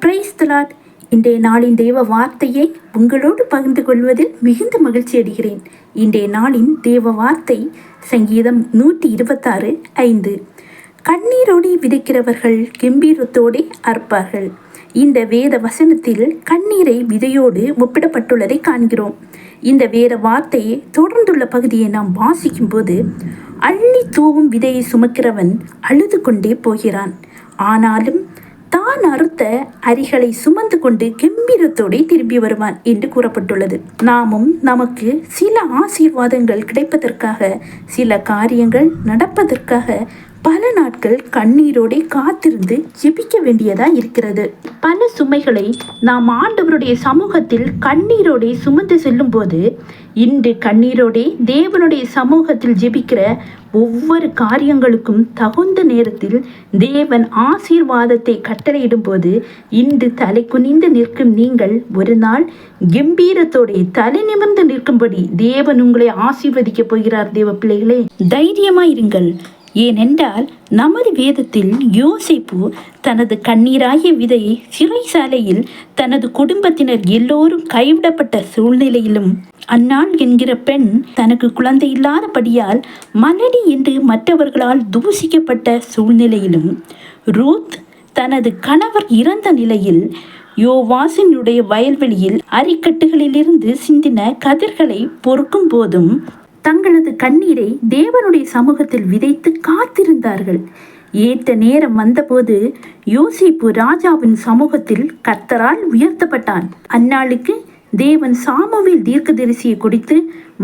Price தலாட் இன்றைய நாளின் தேவ வார்த்தையை உங்களோடு பகிர்ந்து கொள்வதில் மிகுந்த மகிழ்ச்சி அடைகிறேன். இன்றைய நாளின் தேவ வார்த்தை சங்கீதம் நூற்றி இருபத்தாறு ஐந்து. கண்ணீரோடி விதைக்கிறவர்கள் கெம்பீரத்தோடே அற்பார்கள் இந்த வேத வசனத்தில் கண்ணீரை விதையோடு ஒப்பிடப்பட்டுள்ளதை காண்கிறோம். இந்த வேத வார்த்தையை தொடர்ந்துள்ள பகுதியை நாம் வாசிக்கும் போது அள்ளி தூவும் விதையை சுமக்கிறவன் அழுது கொண்டே போகிறான். ஆனாலும் தான் அறுத்த அரிகளை சுமந்து கொண்டு கெம்பீரத்தோடு திரும்பி வருவான் என்று கூறப்பட்டுள்ளது. நாமும் நமக்கு சில ஆசீர்வாதங்கள் கிடைப்பதற்காக சில காரியங்கள் நடப்பதற்காக பல நாட்கள் கண்ணீரோடே காத்திருந்து ஜெபிக்க வேண்டியதா இருக்கிறது. பல சுமைகளை நாம் ஆண்டவருடைய சமூகத்தில் கண்ணீரோடே சுமந்து செல்லும் போது இன்று கண்ணீரோடே தேவனுடைய சமூகத்தில் ஜெபிக்கிற ஒவ்வொரு காரியங்களுக்கும் தகுந்த நேரத்தில் தேவன் ஆசீர்வாதத்தை கட்டளையிடும் போது இன்று தலை குனிந்து நிற்கும் நீங்கள் ஒரு நாள் கம்பீரத்தோடைய தலை நிமிர்ந்து நிற்கும்படி தேவன் உங்களை ஆசீர்வதிக்க போகிறார் தேவ பிள்ளைகளே. தைரியமாயிருங்கள். ஏனென்றால் நமது வேதத்தில் யோசிப்பு தனது கண்ணீராகிய விதையை சிறைசாலையில் தனது குடும்பத்தினர் எல்லோரும் கைவிடப்பட்ட சூழ்நிலையிலும் அந்நாள் என்கிற பெண் தனக்கு குழந்தை இல்லாதபடியால் மலடி என்று மற்றவர்களால் தூசிக்கப்பட்ட சூழ்நிலையிலும் ரூத் தனது கணவர் இறந்த நிலையில் யோவாசினுடைய வயல்வெளியில் அரிக்கட்டுகளிலிருந்து சிந்தின கதிர்களை பொறுக்கும் போதும் தங்களது கண்ணீரை தேவனுடைய சமூகத்தில் விதைத்து காத்திருந்தார்கள். ஏற்ற நேரம் வந்தபோது யோசிப்பு ராஜாவின் சமூகத்தில் கர்த்தரால் உயர்த்தப்பட்டான். அந்நாளுக்கு தேவன் சாமுவேல் தீர்க்கதரிசியை கொடுத்து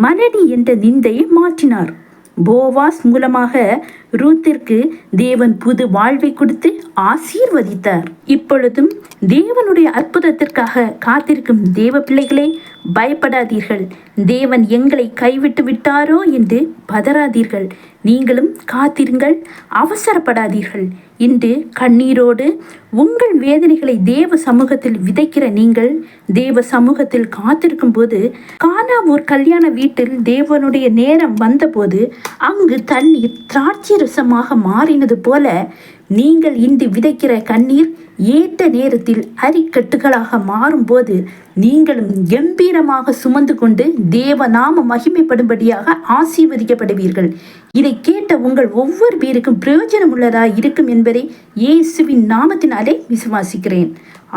மலடி என்ற நிந்தையை மாற்றினார். போவாஸ் மூலமாக ரூத்திற்கு தேவன் புது வாழ்வை கொடுத்து ஆசீர்வதித்தார். இப்பொழுதும் தேவனுடைய அற்புதத்திற்காக காத்திருக்கும் தேவ பிள்ளைகளே பயப்படாதீர்கள். தேவன் எங்களை கைவிட்டு விட்டாரோ என்று பதறாதீர்கள். நீங்களும் காத்திருங்கள் அவசரப்படாதீர்கள். இன்று கண்ணீரோடு உங்கள் வேதனைகளை தேவ சமூகத்தில் விதைக்கிற நீங்கள் தேவ சமூகத்தில் காத்திருக்கும் போது கானா ஒரு கல்யாண வீட்டில் தேவனுடைய நேரம் வந்தபோது அங்கு தண்ணீர் திராட்சை ரசமாக மாறினது போல நீங்கள் இன்று விதைக்கிற கண்ணீர் ஏற்ற நேரத்தில் அரிக்கட்டுகளாக மாறும்போது நீங்களும் கம்பீரமாக சுமந்து கொண்டு தேவநாம மகிமைப்படும்படியாக ஆசீர்வதிக்கப்படுவீர்கள். இதை கேட்ட உங்கள் ஒவ்வொரு பேருக்கும் பிரயோஜனம் உள்ளதா இருக்கும் என்பதை இயேசுவின் நாமத்தினாலே விசுவாசிக்கிறேன்.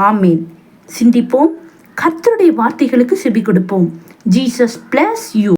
ஆமீன். சிந்திப்போம். கர்த்தருடைய வார்த்தைகளுக்கு செவி கொடுப்போம். Jesus bless you.